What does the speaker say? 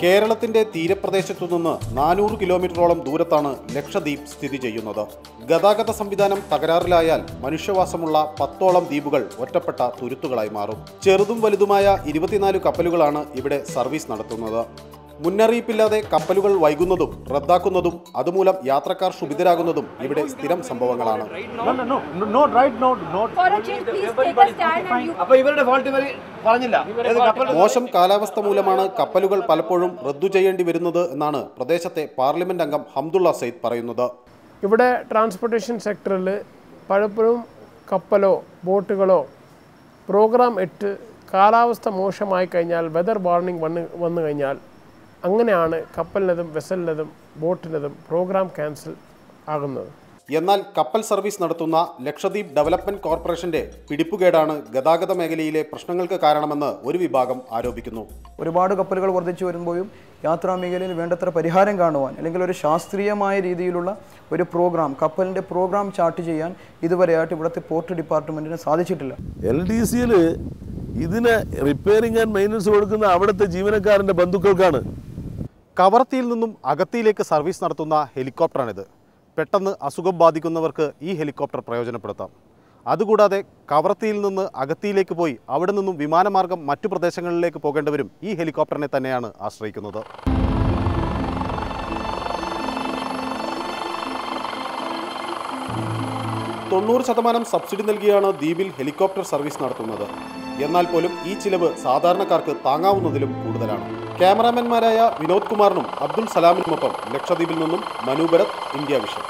കേരളത്തിന്റെ തീരപ്രദേശത്തു നിന്ന് നാനൂറ് കിലോമീറ്ററോളം ദൂരത്താണ് ലക്ഷദ്വീപ് സ്ഥിതി ചെയ്യുന്നത്. ഗതാഗത സംവിധാനം തകരാറിലായാൽ മനുഷ്യവാസമുള്ള പത്തോളം ദ്വീപുകൾ ഒറ്റപ്പെട്ട തുരുത്തുകളായി മാറും. ചെറുതും വലുതുമായ ഇരുപത്തിനാല് കപ്പലുകളാണ് ഇവിടെ സർവീസ് നടത്തുന്നത്. മുന്നറിയിപ്പില്ലാതെ കപ്പലുകൾ വൈകുന്നതും റദ്ദാക്കുന്നതും അതുമൂലം യാത്രക്കാർ ക്ഷുഭിതരാകുന്നതും ഇവിടെ സ്ഥിരം സംഭവങ്ങളാണ്. No, no, no, no, no, right, no, not. For a change, please take a stand and you അപ്പൊ ഇവരുടെ ഫോൾട്ട് ഇവർ പറഞ്ഞില്ല. മോശം കാലാവസ്ഥ മൂലമാണ് കപ്പലുകൾ പലപ്പോഴും റദ്ദു ചെയ്യേണ്ടി വരുന്നത് എന്നാണ് പ്രദേശത്തെ പാർലമെന്റ് അംഗം ഹംദുള്ള സെയ്ദ് പറയുന്നത്. ഇവിടെ ട്രാൻസ്പോർട്ടേഷൻ സെക്ടറിൽ പലപ്പോഴും കപ്പലോ ബോട്ടുകളോ പ്രോഗ്രാം ഇട്ട് കാലാവസ്ഥ മോശമായി കഴിഞ്ഞാൽ വെതർ വാർണിംഗ് വന്ന് വന്നു കഴിഞ്ഞാൽ അങ്ങനെയാണ് കപ്പലിനതും വെസലിനതും ബോട്ടിനതും പ്രോഗ്രാം ക്യാൻസൽ ആകുന്നത്. എന്നാൽ കപ്പൽ സർവീസ് നടത്തുന്ന ലക്ഷദ്വീപ് ഡെവലപ്മെന്റ് കോർപ്പറേഷന്റെ പിടിപ്പുകേടാണ് ഗതാഗത മേഖലയിലെ പ്രശ്നങ്ങൾക്ക് കാരണമെന്ന് ഒരു വിഭാഗം ആരോപിക്കുന്നു. ഒരുപാട് കപ്പലുകൾ വർദ്ധിച്ചു വരുമ്പോഴും യാത്രാ മേഖലയിൽ വേണ്ടത്ര പരിഹാരം കാണുവാൻ അല്ലെങ്കിൽ ഒരു ശാസ്ത്രീയമായ രീതിയിലുള്ള ഒരു പ്രോഗ്രാം കപ്പലിന്റെ പ്രോഗ്രാം ചാർട്ട് ചെയ്യാൻ ഇതുവരെയായിട്ട് ഇവിടുത്തെ പോർട്ട് ഡിപ്പാർട്ട്മെന്റിന് സാധിച്ചിട്ടില്ല. എൽ ഡി സിയിൽ ഇതിന് റിപ്പയറിംഗ് ആൻഡ് മെയിന്റനൻസ് കൊടുക്കുന്ന അവിടുത്തെ ജീവനക്കാരന്റെ ബന്ധുക്കൾക്കാണ് കവർത്തിയിൽ നിന്നും അകത്തിയിലേക്ക് സർവീസ് നടത്തുന്ന ഹെലികോപ്റ്ററാണിത്. പെട്ടെന്ന് അസുഖം ബാധിക്കുന്നവർക്ക് ഈ ഹെലികോപ്റ്റർ പ്രയോജനപ്പെടുത്താം. അതുകൂടാതെ കവർത്തിയിൽ നിന്ന് അകത്തിയിലേക്ക് പോയി അവിടെ നിന്നും വിമാനമാർഗം മറ്റു പ്രദേശങ്ങളിലേക്ക് പോകേണ്ടവരും ഈ ഹെലികോപ്റ്ററിനെ തന്നെയാണ് ആശ്രയിക്കുന്നത്. തൊണ്ണൂറ് ശതമാനം സബ്സിഡി നൽകിയാണ് ദ്വീപിൽ ഹെലികോപ്റ്റർ സർവീസ് നടത്തുന്നത്. എന്നാൽ പോലും ഈ ചിലവ് സാധാരണക്കാർക്ക് താങ്ങാവുന്നതിലും കൂടുതലാണ്. ക്യാമറാമാൻമാരായ വിനോദ് കുമാറിനും അബ്ദുൾ സലാമിനുമൊപ്പം ലക്ഷദ്വീപിൽ നിന്നും മനു ഭരത് ഇന്ത്യ വിഷൻ.